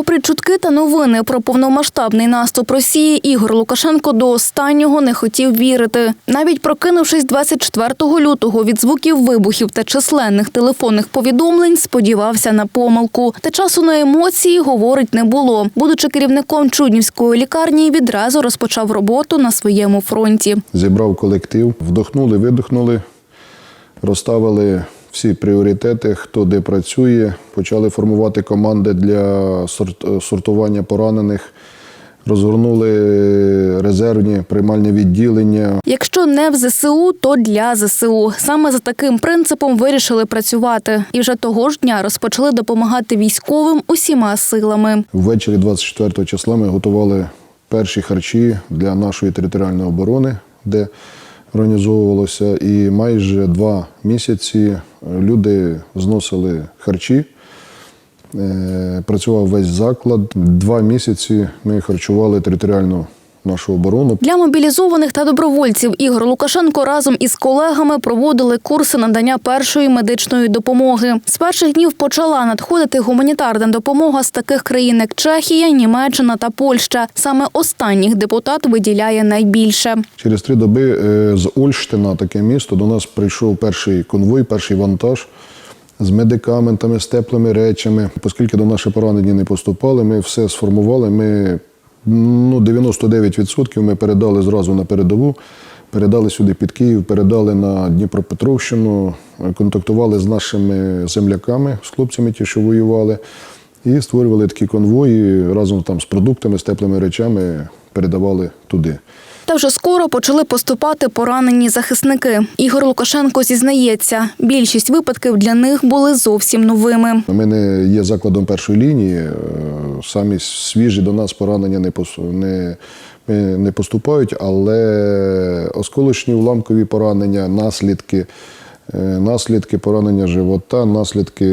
Попри чутки та новини про повномасштабний наступ Росії, Ігор Лукашенко до останнього не хотів вірити. Навіть прокинувшись 24 лютого від звуків вибухів та численних телефонних повідомлень, сподівався на помилку. Та часу на емоції, говорить, не було. Будучи керівником Чуднівської лікарні, відразу розпочав роботу на своєму фронті. Зібрав колектив, вдохнули, видихнули, розставили всі пріоритети, хто де працює, почали формувати команди для сортування поранених, розгорнули резервні приймальні відділення. Якщо не в ЗСУ, то для ЗСУ. Саме за таким принципом вирішили працювати. І вже того ж дня розпочали допомагати військовим усіма силами. Ввечері 24 числа ми готували перші харчі для нашої територіальної оборони, де організовувалося. І майже два місяці люди зносили харчі. Е, Працював весь заклад. Два місяці ми харчували територіальну нашу оборону. Для мобілізованих та добровольців Ігор Лукашенко разом із колегами проводили курси надання першої медичної допомоги. З перших днів почала надходити гуманітарна допомога з таких країн, як Чехія, Німеччина та Польща. Саме останніх депутат виділяє найбільше. Через три доби е, з Ольштина, таке місто, до нас прийшов перший конвой, перший вантаж з медикаментами, з теплими речами. Оскільки до наших поранені не поступали, ми все сформували. Ми ну, 99% ми передали зразу на передову. Передали сюди під Київ, передали на Дніпропетровщину, контактували з нашими земляками, з хлопцями, ті, що воювали, і створювали такі конвої разом там з продуктами, з теплими речами передавали туди. Та вже скоро почали поступати поранені захисники. Ігор Лукашенко зізнається, більшість випадків для них були зовсім новими. Ми не є закладом першої лінії. е, Самі свіжі до нас поранення не, не, не поступають, але осколочні уламкові поранення, наслідки, е, наслідки поранення живота, наслідки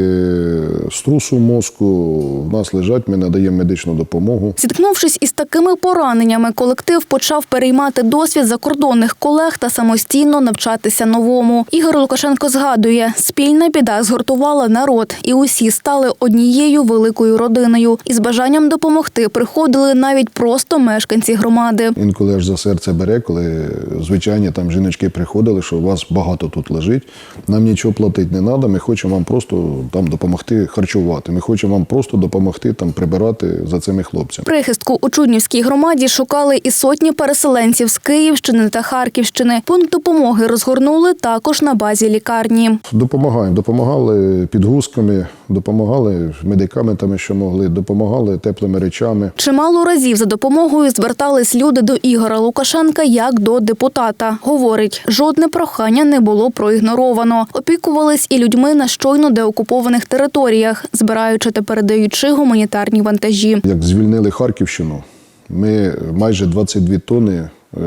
струсу мозку в нас лежать, ми надаємо медичну допомогу. Зіткнувшись із такими пораненнями, колектив почав переймати досвід закордонних колег та самостійно навчатися новому. Ігор Лукашенко згадує, спільна біда згуртувала народ, і усі стали однією великою родиною. І з бажанням допомогти приходили навіть просто мешканці громади. Інколи аж за серце бере, коли звичайні там жіночки приходили, що у вас багато тут лежить. Нам нічого платити не треба, ми хочемо вам просто там допомогти харчувати. Ми хочемо вам просто допомогти там прибирати за цими хлопцями. Прихистку у Чуднівській громаді шукали і сотні переселенців з Київщини та Харківщини. Пункт допомоги розгорнули також на базі лікарні. Допомагаємо. Допомагали підгузками, допомагали медикаментами, що могли, допомагали теплими речами. Чимало разів за допомогою звертались люди до Ігора Лукашенка як до депутата. Говорить, жодне прохання не було проігноровано. Опікувались і людьми на щойно деокупованих територіях, збираючи та передаючи гуманітарні вантажі. Як звільнили Харківщину, ми майже 22 тонни е,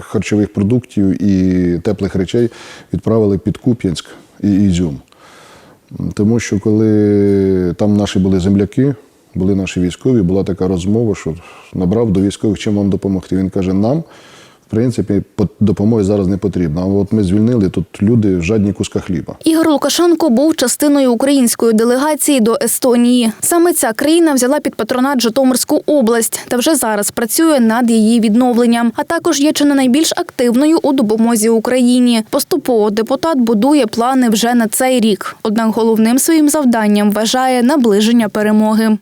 харчових продуктів і теплих речей відправили під Куп'янськ і Ізюм. Тому що коли там наші були земляки, були наші військові, була така розмова, що набрав до військових, чим вам допомогти. Він каже, нам, принципі, по- допомоги зараз не потрібно. А от ми звільнили тут люди в жадні куска хліба. Ігор Лукашенко був частиною української делегації до Естонії. Саме ця країна взяла під патронат Житомирську область та вже зараз працює над її відновленням. А також є чи не найбільш активною у допомозі Україні. Поступово депутат будує плани вже на цей рік. Однак головним своїм завданням вважає наближення перемоги.